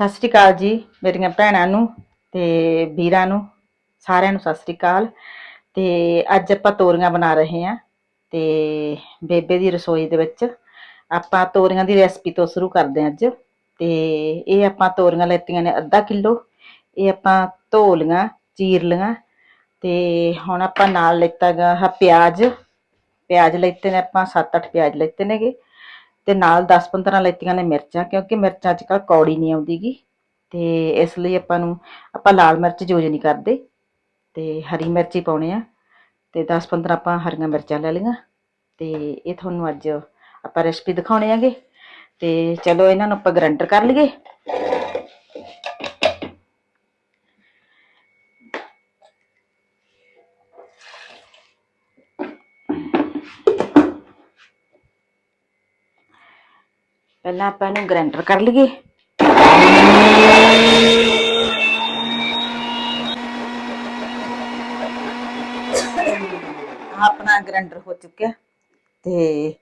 ਸਤਿ ਸ੍ਰੀ ਅਕਾਲ ਜੀ, ਮੇਰੀਆਂ ਭੈਣਾਂ ਨੂੰ ਤੇ ਵੀਰਾਂ ਨੂੰ, ਸਾਰਿਆਂ ਨੂੰ ਸਤਿ ਸ੍ਰੀ ਅਕਾਲ। ਤੇ ਅੱਜ ਆਪਾਂ ਤੋਰੀਆਂ ਬਣਾ ਰਹੇ ਹਾਂ ਤੇ ਬੇਬੇ ਦੀ ਰਸੋਈ ਦੇ ਵਿੱਚ ਆਪਾਂ ਤੋਰੀਆਂ ਦੀ ਰੈਸਪੀ ਤੋਂ ਸ਼ੁਰੂ ਕਰਦੇ ਹਾਂ ਅੱਜ। ਤੇ ਇਹ ਆਪਾਂ ਤੋਰੀਆਂ ਲੈਤੀਆਂ ਨੇ ਅੱਧਾ ਕਿਲੋ, ਇਹ ਆਪਾਂ ਧੋ ਲੀਆਂ ਚੀਰ ਲੀਆਂ ਤੇ ਹੁਣ ਆਪਾਂ ਨਾਲ ਲੈਤਾ ਗਾ ਪਿਆਜ਼। ਪਿਆਜ਼ ਲੈਤੇ ਨੇ ਆਪਾਂ 7-8 ਪਿਆਜ਼ ਲੈਤੇ ਨੇਗੇ। ਤੇ ਨਾਲ 10-15 ਲੈਤੀਆਂ ਨੇ ਮਿਰਚਾਂ, ਕਿਉਂਕਿ ਮਿਰਚਾਂ ਅੱਜ ਕੱਲ੍ਹ ਕੌੜੀ ਨਹੀਂ ਆਉਂਦੀਗੀ। ਤੇ ਇਸ ਲਈ ਆਪਾਂ ਨੂੰ, ਆਪਾਂ ਲਾਲ ਮਿਰਚ ਯੂਜ਼ ਨਹੀਂ ਕਰਦੇ। ਤੇ ਹਰੀ ਮਿਰਚ ਹੀ ਪਾਉਣੇ ਆ। ਤੇ 10-15 ਆਪਾਂ ਹਰੀਆਂ ਮਿਰਚਾਂ ਲੈ ਲਈਆਂ। ਤੇ ਇਹ ਤੁਹਾਨੂੰ ਅੱਜ ਆਪਾਂ ਰੈਸਪੀ ਦਿਖਾਉਣੇ ਆਗੇ। ਤੇ ਚਲੋ, ਇਹਨਾਂ ਨੂੰ ਆਪਾਂ ਗ੍ਰਾਈਂਡਰ ਕਰ ਲਈਏ। ਪਹਿਲਾਂ ਆਪਾਂ ਇਹਨੂੰ ਗ੍ਰਾਈਂਡਰ ਕਰ ਲਈਏ। ਆਹ ਆਪਣਾ ਗ੍ਰਾਈਂਡਰ ਹੋ ਚੁੱਕਿਆ। ਤੇ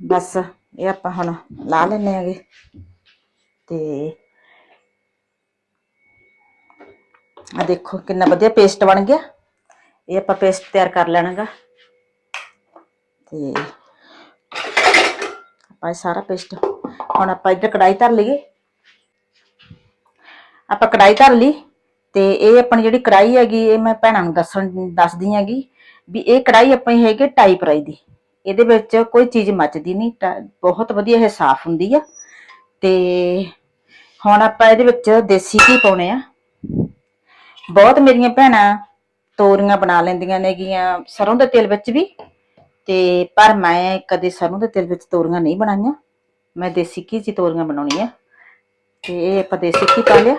ਬਸ ਇਹ ਆਪਾਂ ਹੁਣ ਲਾ ਲੈਣੇ ਆਗੇ ਤੇ ਆ ਦੇਖੋ ਕਿੰਨਾ ਵਧੀਆ ਪੇਸਟ ਬਣ ਗਿਆ। ਇਹ ਆਪਾਂ ਪੇਸਟ ਤਿਆਰ ਕਰ ਲੈਣਾਗਾ। ਤੇ ਆਪਾਂ ਸਾਰਾ ਪੇਸਟ। ਹੁਣ ਆਪਾਂ ਇੱਧਰ ਕੜਾਈ ਧਰ ਲਈਏ। ਆਪਾਂ ਕੜਾਈ ਧਰ ਲਈ ਤੇ ਇਹ ਆਪਣੀ ਜਿਹੜੀ ਕੜਾਈ ਹੈਗੀ, ਇਹ ਮੈਂ ਭੈਣਾਂ ਨੂੰ ਦੱਸਣ, ਦੱਸਦੀ ਹੈਗੀ ਵੀ ਇਹ ਕੜਾਈ ਆਪਣੀ ਹੈਗੀ ਟਾਈਪ ਰਾਈ ਦੀ। ਇਹਦੇ ਵਿੱਚ ਕੋਈ ਚੀਜ਼ ਮੱਚਦੀ ਨਹੀਂ ਬਹੁਤ ਵਧੀਆ ਇਹ ਸਾਫ਼ ਹੁੰਦੀ ਆ। ਤੇ ਹੁਣ ਆਪਾਂ ਇਹਦੇ ਵਿੱਚ ਦੇਸੀ ਘੀ ਪਾਉਣੇ ਆ। ਬਹੁਤ ਮੇਰੀਆਂ ਭੈਣਾਂ ਤੋਰੀਆਂ ਬਣਾ ਲੈਂਦੀਆਂ ਨੇਗੀਆਂ, ਸਰੋਂ ਦੇ ਤੇਲ ਵਿੱਚ ਵੀ। ਤੇ ਪਰ ਮੈਂ ਕਦੇ ਸਰੋਂ ਦੇ ਤੇਲ ਵਿੱਚ ਤੋਰੀਆਂ ਨਹੀਂ ਬਣਾਈਆਂ। ਮੈਂ ਦੇਸੀ ਘੀ 'ਚ ਹੀ ਤੋਰੀਆਂ ਆ। ਤੇ ਇਹ ਆਪਾਂ ਦੇਸੀ ਘੀ ਪਾ ਲਿਆ।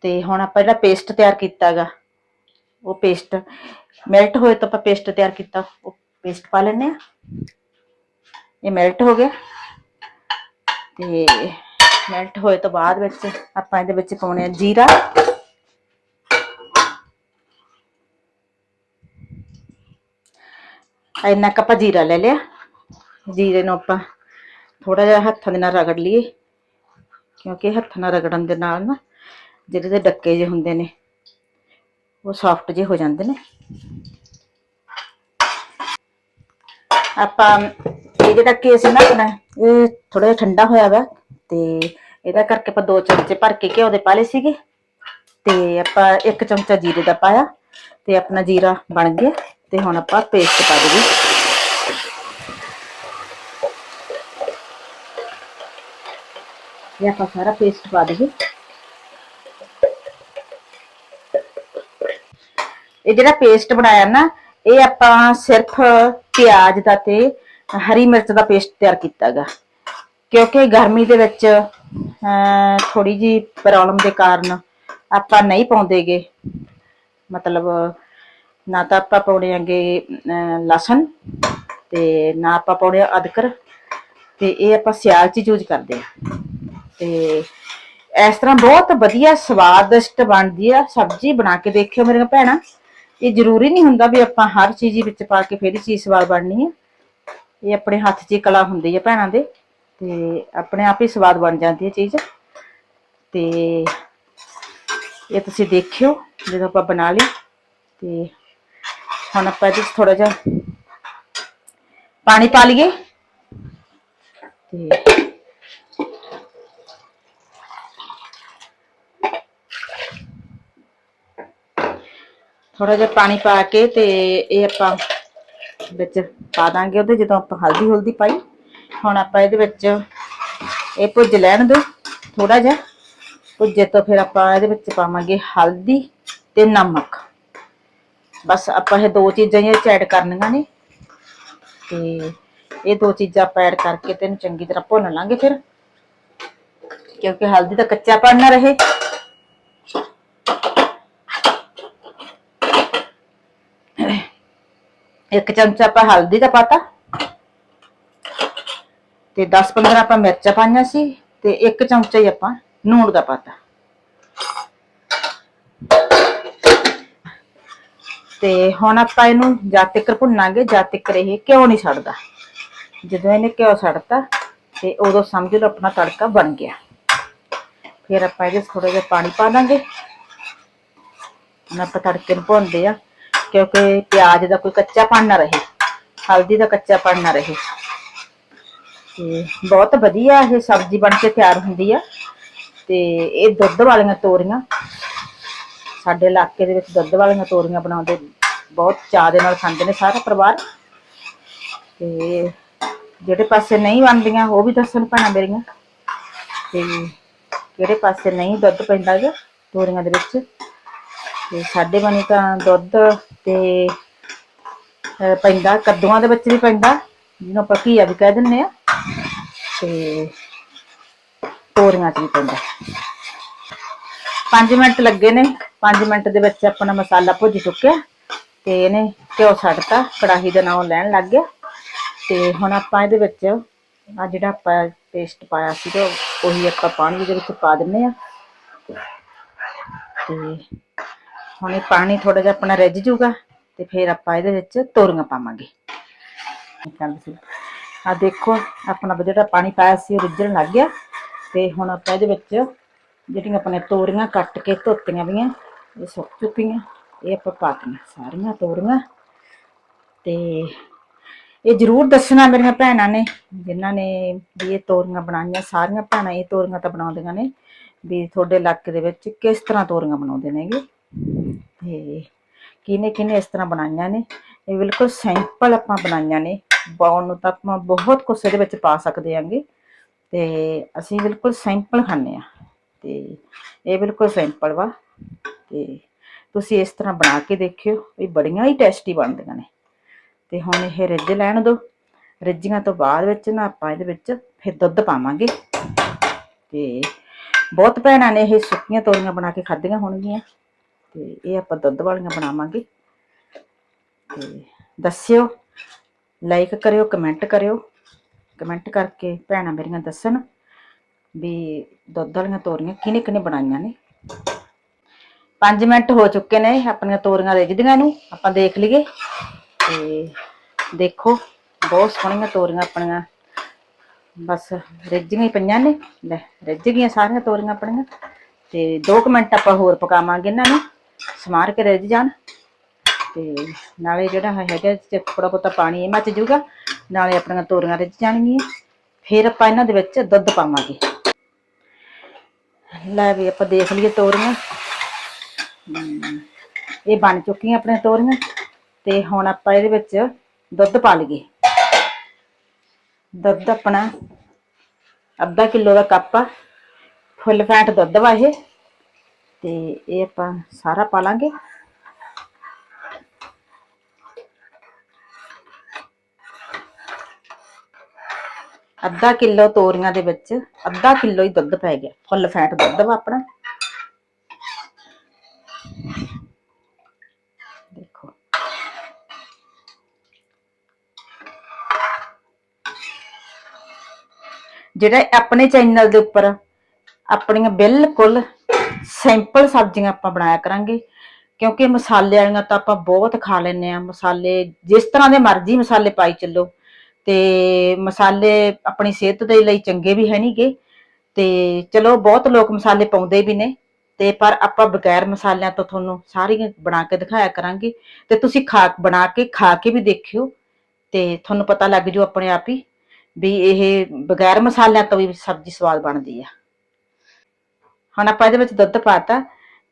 ਤੇ ਹੁਣ ਆਪਾਂ ਜਿਹੜਾ ਪੇਸਟ ਤਿਆਰ ਕੀਤਾਗਾ, ਉਹ ਪੇਸਟ ਮੈਲਟ ਹੋਏ ਤਾਂ ਆਪਾਂ ਪੇਸਟ ਤਿਆਰ ਕੀਤਾ। ਉਹ ਪੇਸਟ ਪਾ ਲੈਣੇ ਆ। ਇਹ ਮੈਲਟ ਹੋ ਗਿਆ। ਤੇ ਮੈਲਟ ਹੋਏ ਤੋਂ ਬਾਅਦ ਵਿੱਚ ਆਪਾਂ ਇਹਦੇ ਵਿੱਚ ਪਾਉਣੇ ਆ ਜੀਰਾ। ਇੰਨਾ ਕੁ ਆਪਾਂ ਜੀਰਾ ਲੈ ਲਿਆ। ਜੀਰੇ ਨੂੰ ਆਪਾਂ ਥੋੜਾ ਜਿਹਾ ਹੱਥਾਂ ਦੇ ਨਾਲ ਰਗੜ ਲਈਏ, ਕਿਉਂਕਿ ਹੱਥਾਂ ਨਾਲ ਰਗੜਨ ਦੇ ਨਾਲ ਨਾ ਜਿਹੜੇ ਦੇ ਡੱਕੇ ਜੇ ਹੁੰਦੇ ਨੇ, ਉਹ ਸੌਫਟ ਜੇ ਹੋ ਜਾਂਦੇ ਨੇ। ਆਪਾਂ ਇਹ ਜਿਹੜਾ ਕੇਸ ਨਾ ਆਪਣਾ, ਇਹ ਥੋੜਾ ਜਿਹਾ ਠੰਡਾ ਹੋਇਆ ਵਾ ਤੇ ਇਹਦਾ ਕਰਕੇ ਆਪਾਂ ਦੋ ਚਮਚੇ ਭਰ ਕੇ ਘਿਓ ਦੇ ਪਾ ਲਏ ਸੀਗੇ ਤੇ ਆਪਾਂ ਇੱਕ ਚਮਚਾ ਜੀਰੇ ਦਾ ਪਾਇਆ ਤੇ ਆਪਣਾ ਜੀਰਾ ਬਣ ਗਿਆ। ਤੇ ਹੁਣ ਆਪਾਂ ਪੇਸਟ ਪਾ ਦੇਈਏ। ਇਹ ਆਪਾਂ ਸਾਰਾ ਪੇਸਟ ਪਾ ਦੇਈਏ। ਇਹ ਜਿਹੜਾ ਪੇਸਟ ਬਣਾਇਆ ਨਾ, ਇਹ ਆਪਾਂ ਸਿਰਫ ਪਿਆਜ਼ ਦਾ ਤੇ ਹਰੀ ਮਿਰਚ ਦਾ ਪੇਸਟ ਤਿਆਰ ਕੀਤਾਗਾ। ਕਿਉਂਕਿ ਗਰਮੀ ਦੇ ਵਿੱਚ ਥੋੜੀ ਜੀ ਪ੍ਰੋਬਲਮ ਦੇ ਕਾਰਨ ਆਪਾਂ ਨਹੀਂ ਪਾਉਂਦੇਗੇ। ਮਤਲਬ ਨਾ ਤਾਂ ਆਪਾਂ ਪਾਉਣੇ ਆਗੇ ਲਸਣ ਤੇ ਨਾ ਆਪਾਂ ਪਾਉਣੇ ਆ ਅਦਰਕ ਤੇ ਇਹ ਆਪਾਂ ਸਿਆਲ ਚ ਯੂਜ਼ ਕਰਦੇ ਆ। ਤੇ ਇਸ ਤਰ੍ਹਾਂ ਬਹੁਤ ਵਧੀਆ ਸਵਾਦਿਸ਼ਟ ਬਣਦੀ ਆ ਸਬਜ਼ੀ ਬਣਾ ਕੇ ਦੇਖਿਓ ਮੇਰੀਆਂ ਭੈਣਾਂ। ਇਹ ਜ਼ਰੂਰੀ ਨਹੀਂ ਹੁੰਦਾ ਵੀ ਆਪਾਂ ਹਰ ਚੀਜ਼ ਵਿੱਚ ਪਾ ਕੇ ਫਿਰ ਹੀ ਚੀਜ਼ ਸਵਾਦ ਬਣਨੀ ਹੈ ਇਹ ਆਪਣੇ ਹੱਥ 'ਚ ਕਲਾ ਹੁੰਦੀ ਹੈ ਭੈਣਾਂ ਦੇ ਤੇ ਆਪਣੇ ਆਪ ਹੀ ਸਵਾਦ ਬਣ ਜਾਂਦੀ ਹੈ ਚੀਜ਼। ਤੇ ਇਹ ਤੁਸੀਂ ਦੇਖਿਓ ਜਦੋਂ ਆਪਾਂ ਬਣਾ ਲਈ ਤੇ ਹੁਣ ਆਪਾਂ ਇਹਦੇ 'ਚ ਥੋੜਾ ਜਿਹਾ ਪਾਣੀ ਪਾ ਲਈਏ। ਤੇ ਥੋੜਾ ਜਿਹਾ ਪਾਣੀ ਪਾ ਕੇ ਤੇ ਇਹ ਆਪਾਂ ਵਿੱਚ ਪਾ ਦਾਂਗੇ ਉਹਦੇ ਜਦੋਂ ਆਪਾਂ ਹਲਦੀ ਹੁਲਦੀ ਪਾਈ। ਹੁਣ ਆਪਾਂ ਇਹਦੇ ਵਿੱਚ ਇਹ ਭੁੱਜ ਲੈਣ ਦਿਓ ਥੋੜਾ ਜਿਹਾ। ਭੁੱਜੇ ਤੋਂ ਫਿਰ ਆਪਾਂ ਇਹਦੇ ਵਿੱਚ ਪਾਵਾਂਗੇ ਹਲਦੀ ਤੇ ਨਮਕ। ਬਸ ਆਪਾਂ ਇਹ ਦੋ ਚੀਜ਼ਾਂ ਹੀ ਐਡ ਕਰਨੀਆਂ ਨੇ। ਤੇ ਇਹ ਦੋ ਚੀਜ਼ਾਂ ਆਪਾਂ ਐਡ ਕਰਕੇ ਤੇ ਇਹਨੂੰ ਚੰਗੀ ਤਰ੍ਹਾਂ ਭੁੰਨ ਲਾਂਗੇ ਫਿਰ। ਕਿਉਂਕਿ ਹਲਦੀ ਦਾ ਕੱਚਾ ਨਾ ਰਹੇ। ਇੱਕ ਚਮਚਾ ਆਪਾਂ ਹਲਦੀ ਦਾ ਪਾਤਾ। ਤੇ 10-15 ਆਪਾਂ ਮਿਰਚਾਂ ਪਾਈਆਂ ਸੀ। ਤੇ ਇੱਕ ਚਮਚਾ ਹੀ ਆਪਾਂ ਨੂਣ ਦਾ ਪਾਤਾ। ਤੇ ਹੁਣ ਆਪਾਂ ਇਹਨੂੰ ਜਦ ਤੱਕ ਭੁੰਨਾਂਗੇ, ਜਦ ਤੱਕ ਇਹ ਘਿਓ ਨਹੀਂ ਛੱਡਦਾ ਜਦੋਂ ਇਹਨੇ ਘਿਓ ਛੱਡਤਾ ਤੇ ਉਦੋਂ ਸਮਝ ਲਓ ਆਪਣਾ ਤੜਕਾ ਬਣ ਗਿਆ। ਫਿਰ ਆਪਾਂ ਇਹਦੇ ਥੋੜਾ ਜਿਹਾ ਪਾਣੀ ਪਾ ਦਾਂਗੇ। ਹੁਣ ਆਪਾਂ ਤੜਕੇ ਨੂੰ ਭੁੰਨਦੇ ਆ ਕਿਉਂਕਿ ਪਿਆਜ਼ ਦਾ ਕੋਈ ਕੱਚਾ ਕੱਚਾਪਣ ਨਾ ਰਹੇ, ਹਲਦੀ ਦਾ ਕੱਚਾ ਕੱਚਾਪਣ ਨਾ ਰਹੇ। ਤੇ ਬਹੁਤ ਵਧੀਆ ਇਹ ਸਬਜ਼ੀ ਬਣ ਕੇ ਤਿਆਰ ਹੁੰਦੀ ਆ। ਤੇ ਇਹ ਦੁੱਧ ਵਾਲੀਆਂ ਤੋਰੀਆਂ ਸਾਡੇ ਇਲਾਕੇ ਦੇ ਵਿੱਚ ਦੁੱਧ ਵਾਲੀਆਂ ਤੋਰੀਆਂ ਬਣਾਉਂਦੇ ਬਹੁਤ ਚਾਅ ਦੇ ਨਾਲ ਖਾਂਦੇ ਨੇ ਸਾਰਾ ਪਰਿਵਾਰ। ਤੇ ਜਿਹੜੇ ਪਾਸੇ ਨਹੀਂ ਬਣਦੀਆਂ, ਉਹ ਵੀ ਦੱਸਣ ਭੈਣਾਂ ਮੇਰੀਆਂ ਤੇ ਕਿਹੜੇ ਪਾਸੇ ਨਹੀਂ ਦੁੱਧ ਪੈਂਦਾ ਗਾ ਤੋਰੀਆਂ ਦੇ ਵਿੱਚ। ਤੇ ਸਾਡੇ ਬਣੀ ਤਾਂ ਦੁੱਧ ਤੇ ਪੈਂਦਾ, ਕੱਦੂਆਂ ਦੇ ਵਿੱਚ ਵੀ ਪੈਂਦਾ, ਜਿਹਨੂੰ ਆਪਾਂ ਘੀਆ ਵੀ ਕਹਿ ਦਿੰਦੇ ਆ ਤੇ ਤੋਰੀਆਂ 'ਚ ਵੀ ਪੈਂਦਾ। 5 ਮਿੰਟ ਲੱਗੇ ਨੇ। 5 ਮਿੰਟ ਦੇ ਵਿੱਚ ਆਪਣਾ ਮਸਾਲਾ ਭੁੱਜ ਚੁੱਕਿਆ ਤੇ ਇਹਨੇ ਘਿਓ ਛੱਡਤਾ ਕੜਾਹੀ ਦਾ ਨਾਮ ਲੈਣ ਲੱਗ ਗਿਆ। ਤੇ ਹੁਣ ਆਪਾਂ ਇਹਦੇ ਵਿੱਚ ਆ ਜਿਹੜਾ ਆਪਾਂ ਪੇਸਟ ਪਾਇਆ ਸੀਗਾ, ਉਹੀ ਆਪਾਂ ਪਾਣੀ ਦੇ ਵਿੱਚ ਪਾ ਦਿੰਨੇ ਆ ਤੇ ਹੁਣ ਇਹ ਪਾਣੀ ਥੋੜਾ ਜਿਹਾ ਆਪਣਾ ਰਿੱਝ ਜੂਗਾ ਤੇ ਫਿਰ ਆਪਾਂ ਇਹਦੇ ਵਿੱਚ ਤੋਰੀਆਂ ਪਾਵਾਂਗੇ। ਆ ਦੇਖੋ, ਆਪਣਾ ਜਿਹੜਾ ਪਾਣੀ ਪਾਇਆ ਸੀ ਉਹ ਰਿੱਝਣ ਲੱਗ ਗਿਆ। ਤੇ ਹੁਣ ਆਪਾਂ ਇਹਦੇ ਵਿੱਚ ਜਿਹੜੀਆਂ ਆਪਣੇ ਤੋਰੀਆਂ ਕੱਟ ਕੇ ਧੋਤੀਆਂ ਵੀਆਂ ਇਹ ਸੁੱਕ ਚੁੱਕੀਆਂ ਇਹ ਆਪਾਂ ਪਾਤੀਆਂ ਸਾਰੀਆਂ ਤੋਰੀਆਂ ਤੇ ਇਹ ਜਰੂਰ ਦੱਸਣਾ ਮੇਰੀਆਂ ਭੈਣਾਂ ਨੇ ਜਿਨ੍ਹਾਂ ਨੇ ਵੀ ਇਹ ਤੋਰੀਆਂ ਬਣਾਈਆਂ ਸਾਰੀਆਂ ਭੈਣਾਂ ਇਹ ਤੋਰੀਆਂ ਤਾਂ ਬਣਾਉਂਦੀਆਂ ਨੇ ਵੀ ਤੁਹਾਡੇ ਇਲਾਕੇ ਦੇ ਵਿੱਚ ਕਿਸ ਤਰ੍ਹਾਂ ਤੋਰੀਆਂ ਬਣਾਉਂਦੇ ਨੇਗੇ ਤੇ ਕਿਹਨੇ ਕਿਹਨੇ ਇਸ ਤਰ੍ਹਾਂ ਬਣਾਈਆਂ ਨੇ ਇਹ ਬਿਲਕੁਲ ਸਿੰਪਲ ਆਪਾਂ ਬਣਾਈਆਂ ਨੇ ਬਾਉਣ ਨੂੰ ਤਾਂ ਆਪਾਂ ਬਹੁਤ ਕੁਛ ਇਹਦੇ ਵਿੱਚ ਪਾ ਸਕਦੇ ਆਂਗੇ ਤੇ ਅਸੀਂ ਬਿਲਕੁਲ ਸਿੰਪਲ ਖਾਂਦੇ ਆ ਤੇ ਇਹ ਬਿਲਕੁਲ ਸਿੰਪਲ ਵਾ ਤੇ ਤੁਸੀਂ ਇਸ ਤਰ੍ਹਾਂ ਬਣਾ ਕੇ ਦੇਖਿਓ, ਇਹ ਬੜੀਆਂ ਹੀ ਟੇਸਟੀ ਬਣਦੀਆਂ ਨੇ। ਤੇ ਹੁਣ ਇਹ ਰਿੱਝ ਲੈਣ ਦੋ। ਰਿੱਝੀਆਂ ਤੋਂ ਬਾਅਦ ਵਿੱਚ ਨਾ ਆਪਾਂ ਇਹਦੇ ਵਿੱਚ ਫਿਰ ਦੁੱਧ ਪਾਵਾਂਗੇ। ਤੇ ਬਹੁਤ ਭੈਣਾਂ ਨੇ ਇਹ ਸੁੱਕੀਆਂ ਤੋਰੀਆਂ ਬਣਾ ਕੇ ਖਾਧੀਆਂ ਹੋਣਗੀਆਂ। ਤੇ ਇਹ ਆਪਾਂ ਦੁੱਧ ਵਾਲੀਆਂ ਬਣਾਵਾਂਗੇ। ਤੇ ਦੱਸਿਓ ਲਾਈਕ ਕਰਿਓ ਕਮੈਂਟ ਕਰਿਓ। ਕਮੈਂਟ ਕਰਕੇ ਭੈਣਾਂ ਮੇਰੀਆਂ ਦੱਸਣ ਵੀ ਦੁੱਧ ਵਾਲੀਆਂ ਤੋਰੀਆਂ ਕਿਹਨੇ ਕਿਹਨੇ ਬਣਾਈਆਂ ਨੇ। 5 ਮਿੰਟ ਹੋ ਚੁੱਕੇ ਨੇ ਆਪਣੀਆਂ ਤੋਰੀਆਂ ਰਿੱਝਦੀਆਂ ਨੂੰ, ਆਪਾਂ ਦੇਖ ਲਈਏ। ਤੇ ਦੇਖੋ, ਬਹੁਤ ਸੋਹਣੀਆਂ ਤੋਰੀਆਂ ਆਪਣੀਆਂ। ਬਸ ਰਿੱਝੀਆਂ ਹੀ ਪਈਆਂ ਨੇ। ਲੈ, ਰਿੱਝ ਗਈਆਂ ਸਾਰੀਆਂ ਤੋਰੀਆਂ ਆਪਣੀਆਂ। ਤੇ 2 ਮਿੰਟ ਆਪਾਂ ਹੋਰ ਪਕਾਵਾਂਗੇ ਇਹਨਾਂ ਨੂੰ, ਸਮਾਰ ਕੇ ਰਿੱਝ ਜਾਣ। ਤੇ ਨਾਲੇ ਜਿਹੜਾ ਹੈਗਾ ਇਹ 'ਚ ਥੋੜਾ ਬਹੁਤਾ ਪਾਣੀ ਇਹ ਮੱਚ ਜੂਗਾ ਨਾਲੇ ਆਪਣੀਆਂ ਤੋਰੀਆਂ ਰਿੱਝ ਜਾਣਗੀਆਂ। ਫਿਰ ਆਪਾਂ ਇਹਨਾਂ ਦੇ ਵਿੱਚ ਦੁੱਧ ਪਾਵਾਂਗੇ। ਲੈ ਵੀ ਆਪਾਂ ਦੇਖ ਲਈਏ ਤੋਰੀਆਂ। ਹਮ, ਇਹ ਬਣ ਚੁੱਕੀਆਂ ਆਪਣੀਆਂ ਤੋਰੀਆਂ ਤੇ ਹੁਣ ਆਪਾਂ ਇਹਦੇ ਵਿੱਚ ਦੁੱਧ ਪਾ ਲਈਏ। ਦੁੱਧ ਆਪਣਾ ਅੱਧਾ ਕਿਲੋ ਦਾ ਕੱਪ ਆ ਫੁੱਲ ਫੈਟ ਦੁੱਧ ਵਾ ਇਹ। ਤੇ ਇਹ ਆਪਾਂ ਸਾਰਾ ਪਾ ਲਾਂਗੇ। ਅੱਧਾ ਕਿਲੋ ਤੋਰੀਆਂ ਦੇ ਵਿੱਚ ਅੱਧਾ ਕਿਲੋ ਹੀ ਦੁੱਧ ਪੈ ਗਿਆ ਫੁੱਲ ਫੈਟ ਦੁੱਧ ਵਾ ਆਪਣਾ ਦੇਖੋ ਜਿਹੜਾ ਆਪਣੇ ਚੈਨਲ ਦੇ ਉੱਪਰ ਆਪਣੀਆਂ ਬਿਲਕੁਲ ਸਿੰਪਲ ਸਬਜ਼ੀਆਂ ਆਪਾਂ ਬਣਾਇਆ ਕਰਾਂਗੇ, ਕਿਉਂਕਿ ਮਸਾਲੇ ਵਾਲੀਆਂ ਤਾਂ ਆਪਾਂ ਬਹੁਤ ਖਾ ਲੈਂਦੇ ਆ ਮਸਾਲੇ, ਜਿਸ ਤਰ੍ਹਾਂ ਦੇ ਮਰਜ਼ੀ ਮਸਾਲੇ ਪਾਈ ਚੱਲੋ। ਤੇ ਮਸਾਲੇ ਆਪਣੀ ਸਿਹਤ ਦੇ ਲਈ ਚੰਗੇ ਵੀ ਹੈ ਨਹੀਂਗੇ ਤੇ ਚਲੋ, ਬਹੁਤ ਲੋਕ ਮਸਾਲੇ ਪਾਉਂਦੇ ਵੀ ਨੇ। ਤੇ ਪਰ ਆਪਾਂ ਬਗੈਰ ਮਸਾਲਿਆਂ ਤੋਂ ਤੁਹਾਨੂੰ ਸਾਰੀਆਂ ਬਣਾ ਕੇ ਦਿਖਾਇਆ ਕਰਾਂਗੇ। ਤੇ ਤੁਸੀਂ ਖਾ, ਬਣਾ ਕੇ, ਖਾ ਕੇ ਵੀ ਦੇਖਿਓ। ਤੇ ਤੁਹਾਨੂੰ ਪਤਾ ਲੱਗ ਜੂ ਆਪਣੇ ਆਪ ਹੀ। ਵੀ ਇਹ ਬਗੈਰ ਮਸਾਲਿਆਂ ਤੋਂ ਵੀ ਸਬਜ਼ੀ ਸਵਾਦ ਬਣਦੀ ਆ। ਹੁਣ ਆਪਾਂ ਇਹਦੇ ਵਿੱਚ ਦੁੱਧ ਪਾਤਾ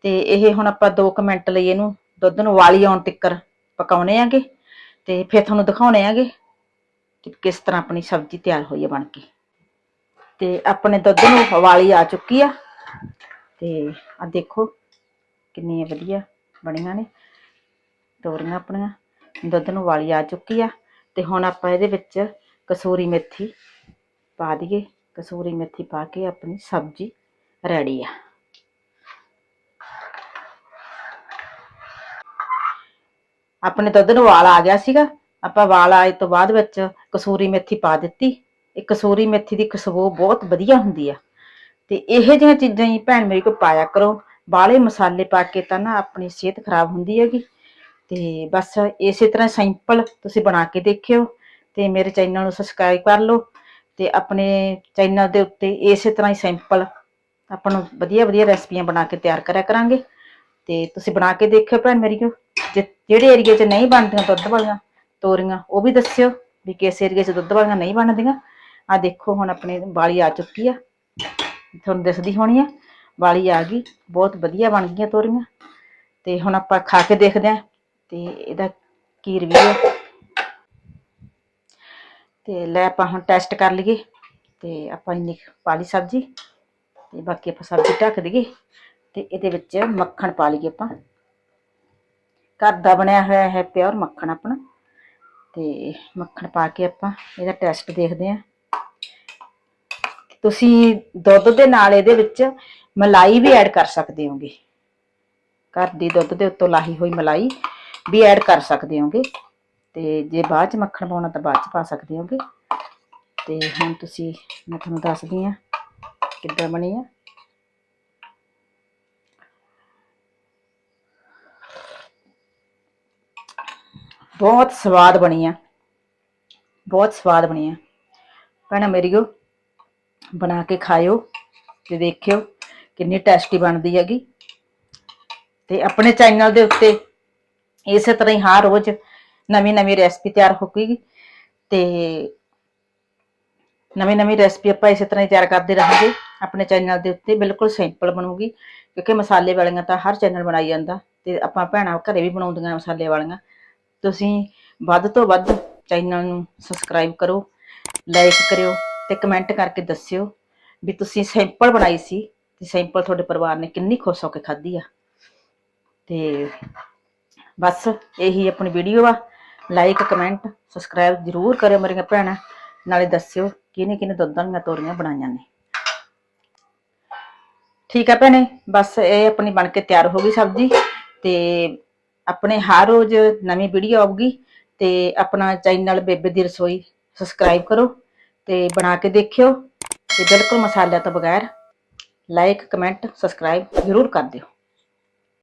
ਤੇ ਇਹ ਹੁਣ ਆਪਾਂ 2 ਮਿੰਟ ਲਈ ਇਹਨੂੰ ਦੁੱਧ ਨੂੰ ਵਾਲੀ ਆਉਣ ਤੱਕਰ ਪਕਾਉਣੇ ਆਂਗੇ ਤੇ ਫਿਰ ਤੁਹਾਨੂੰ ਦਿਖਾਉਣੇ ਆਂਗੇ ਕਿ ਕਿਸ ਤਰ੍ਹਾਂ ਆਪਣੀ ਸਬਜ਼ੀ ਤਿਆਰ ਹੋਈ ਹੈ ਬਣ ਕੇ। ਤੇ ਆਪਣੇ ਦੁੱਧ ਨੂੰ ਵਾਲੀ ਆ ਚੁੱਕੀ ਆ ਤੇ ਆ ਦੇਖੋ ਕਿੰਨੀਆਂ ਵਧੀਆ ਬਣੀਆਂ ਨੇ ਤੋਰੀਆਂ ਆਪਣੀਆਂ। ਦੁੱਧ ਨੂੰ ਵਾਲੀ ਆ ਚੁੱਕੀ ਆ ਤੇ ਹੁਣ ਆਪਾਂ ਇਹਦੇ ਵਿੱਚ ਕਸੂਰੀ ਮੇਥੀ ਪਾ ਦਈਏ। ਕਸੂਰੀ ਮੇਥੀ ਪਾ ਕੇ ਆਪਣੀ ਸਬਜ਼ੀ ਰੈਡੀ ਆ। ਆਪਣੇ ਦੁੱਧ ਨੂੰ ਵਾਲ ਆ ਗਿਆ ਸੀਗਾ। ਆਪਾਂ ਵਾਲ ਆਏ ਤੋਂ ਬਾਅਦ ਵਿੱਚ ਕਸੂਰੀ ਮੇਥੀ ਪਾ ਦਿੱਤੀ। ਇਹ ਕਸੂਰੀ ਮੇਥੀ ਦੀ ਖੁਸ਼ਬੂ ਬਹੁਤ ਵਧੀਆ ਹੁੰਦੀ ਆ। ਤੇ ਇਹੋ ਜਿਹੀਆਂ ਚੀਜ਼ਾਂ ਹੀ ਭੈਣ ਮੇਰੀ ਕੋਲ ਪਾਇਆ ਕਰੋ। ਬਾਲੇ ਮਸਾਲੇ ਪਾ ਕੇ ਤਾਂ ਨਾ ਆਪਣੀ ਸਿਹਤ ਖਰਾਬ ਹੁੰਦੀ ਹੈਗੀ। ਤੇ ਬਸ ਇਸੇ ਤਰ੍ਹਾਂ ਸਿੰਪਲ ਤੁਸੀਂ ਬਣਾ ਕੇ ਦੇਖਿਓ। ਤੇ ਮੇਰੇ ਚੈਨਲ ਨੂੰ ਸਬਸਕ੍ਰਾਈਬ ਕਰ ਲਓ ਤੇ ਆਪਣੇ ਚੈਨਲ ਦੇ ਉੱਤੇ ਇਸੇ ਤਰ੍ਹਾਂ ਹੀ ਸਿੰਪਲ ਆਪਾਂ ਨੂੰ ਵਧੀਆ ਵਧੀਆ ਰੈਸਪੀਆਂ ਬਣਾ ਕੇ ਤਿਆਰ ਕਰਿਆ ਕਰਾਂਗੇ। ਤੇ ਤੁਸੀਂ ਬਣਾ ਕੇ ਦੇਖਿਓ ਭੈਣ ਮੇਰੀ ਕੋ ਜਿਹੜੇ ਏਰੀਏ 'ਚ ਨਹੀਂ ਬਣਦੀਆਂ ਦੁੱਧ ਵਾਲੀਆਂ ਤੋਰੀਆਂ, ਉਹ ਵੀ ਦੱਸਿਓ ਵੀ ਕਿਸ ਏਰੀਏ 'ਚ ਦੁੱਧ ਵਾਲੀਆਂ ਨਹੀਂ ਬਣਦੀਆਂ। ਆ ਦੇਖੋ ਹੁਣ ਆਪਣੇ ਵਾਲੀ ਆ ਚੁੱਕੀ ਆ, ਤੁਹਾਨੂੰ ਦਿਸਦੀ ਹੋਣੀ ਆ, ਵਾਲੀ ਆ ਗਈ, ਬਹੁਤ ਵਧੀਆ ਬਣ ਗਈਆਂ ਤੋਰੀਆਂ। ਤੇ ਹੁਣ ਆਪਾਂ ਖਾ ਕੇ ਦੇਖਦੇ ਆਂ ਤੇ ਇਹਦਾ ਕੀ ਰਿਵਿਊ ਹੈ ਤੇ ਲੈ ਆਪਾਂ ਹੁਣ ਟੈਸਟ ਕਰ ਲਈਏ ਤੇ ਆਪਾਂ ਇੰਨੀ ਪਾ ਲਈ ਸਬਜ਼ੀ ਤੇ ਬਾਕੀ ਆਪਾਂ ਸਬਜ਼ੀ ਢੱਕ ਦਈਏ ਤੇ ਇਹਦੇ ਵਿੱਚ ਮੱਖਣ ਪਾ ਲਈਏ ਆਪਾਂ। ਘਰ ਦਾ ਬਣਿਆ ਹੋਇਆ ਹੈ ਪਿਓਰ ਮੱਖਣ ਆਪਣਾ। ਤੇ ਮੱਖਣ ਪਾ ਕੇ ਆਪਾਂ ਇਹਦਾ ਟੈਸਟ ਦੇਖਦੇ ਆਂ ਤੁਸੀਂ ਦੁੱਧ ਦੇ ਨਾਲ ਇਹਦੇ ਵਿੱਚ ਮਲਾਈ ਵੀ ਐਡ ਕਰ ਸਕਦੇ ਹੋਗੇ। ਘਰ ਦੀ ਦੁੱਧ ਦੇ ਉੱਤੋਂ ਲਾਹੀ ਹੋਈ ਮਲਾਈ ਵੀ ਐਡ ਕਰ ਸਕਦੇ ਹੋਗੇ। ਤੇ ਜੇ ਬਾਅਦ ਚ ਮੱਖਣ ਪਾਉਣਾ ਤਾਂ ਬਾਅਦ ਚ ਪਾ ਸਕਦੇ ਹੋਗੇ। ਤੇ ਹੁਣ ਤੁਸੀਂ, ਮੈਂ ਤੁਹਾਨੂੰ ਦੱਸਦੀ ਆ ਕਿੱਦਾਂ ਬਣੀ ਆ। ਬਹੁਤ ਸਵਾਦ ਬਣੀ ਆ। ਬਹੁਤ ਸਵਾਦ ਬਣੀ ਆ। ਭੈਣਾ ਮੇਰੀਓ, ਬਣਾ ਕੇ ਖਾਇਓ ਤੇ ਦੇਖਿਓ ਕਿੰਨੀ ਟੇਸਟੀ ਬਣਦੀ ਹੈਗੀ। ਤੇ ਆਪਣੇ ਚੈਨਲ ਦੇ ਉੱਤੇ ਇਸੇ ਤਰ੍ਹਾਂ ਹੀ ਹਰ ਰੋਜ਼ ਨਵੀਂ ਨਵੀਂ ਰੈਸਪੀ ਤਿਆਰ ਹੋਵੇਗੀ ਤੇ ਨਵੀਂ ਨਵੀਂ ਰੈਸਪੀ ਆਪਾਂ ਇਸੇ ਤਰ੍ਹਾਂ ਹੀ ਤਿਆਰ ਕਰਦੇ ਰਹਾਂਗੇ। ਆਪਣੇ ਚੈਨਲ ਦੇ ਉੱਤੇ ਬਿਲਕੁਲ ਸਿੰਪਲ ਬਣੂਗੀ, ਕਿਉਂਕਿ ਮਸਾਲੇ ਵਾਲੀਆਂ ਤਾਂ ਹਰ ਚੈਨਲ ਬਣਾਈ ਜਾਂਦਾ ਤੇ ਆਪਾਂ ਭੈਣਾਂ ਘਰੇ ਵੀ ਬਣਾਉਂਦੀਆਂ ਮਸਾਲੇ ਵਾਲੀਆਂ। ਤੁਸੀਂ ਵੱਧ ਤੋਂ ਵੱਧ ਚੈਨਲ ਨੂੰ ਸਬਸਕ੍ਰਾਈਬ ਕਰੋ ਲਾਈਕ ਕਰਿਓ ਤੇ ਕਮੈਂਟ ਕਰਕੇ ਦੱਸਿਓ ਵੀ ਤੁਸੀਂ ਸਿੰਪਲ ਬਣਾਈ ਸੀ ਤੇ ਸਿੰਪਲ ਤੁਹਾਡੇ ਪਰਿਵਾਰ ਨੇ ਕਿੰਨੀ ਖੁਸ਼ ਹੋ ਕੇ ਖਾਧੀ ਆ। ਤੇ ਬਸ ਇਹੀ ਆਪਣੀ ਵੀਡੀਓ ਆ। ਲਾਈਕ ਕਮੈਂਟ ਸਬਸਕ੍ਰਾਈਬ ਜ਼ਰੂਰ ਕਰਿਓ ਮੇਰੀਆਂ ਭੈਣਾਂ। ਨਾਲੇ ਦੱਸਿਓ ਕਿਹਨੇ ਕਿਹਨੇ ਦੁੱਧ ਦੀਆਂ ਤੋਰੀਆਂ ਬਣਾਈਆਂ ਨੇ। ਠੀਕ ਹੈ ਭੈਣੇ, ਬਸ ਇਹ ਆਪਣੀ ਬਣ ਕੇ ਤਿਆਰ ਹੋ ਗਈ ਸਬਜ਼ੀ ਤੇ ਆਪਣੇ ਹਰ ਰੋਜ਼ ਨਵੀਂ ਵੀਡੀਓ ਆਊਗੀ ਤੇ ਆਪਣਾ ਚੈਨਲ ਬੇਬੇ ਦੀ ਰਸੋਈ ਸਬਸਕ੍ਰਾਈਬ ਕਰੋ ਤੇ ਬਣਾ ਕੇ ਦੇਖਿਓ ਤੇ ਬਿਲਕੁਲ ਮਸਾਲਿਆਂ ਤੋਂ ਬਗੈਰ ਲਾਈਕ ਕਮੈਂਟ ਸਬਸਕ੍ਰਾਈਬ ਜ਼ਰੂਰ ਕਰ ਦਿਓ।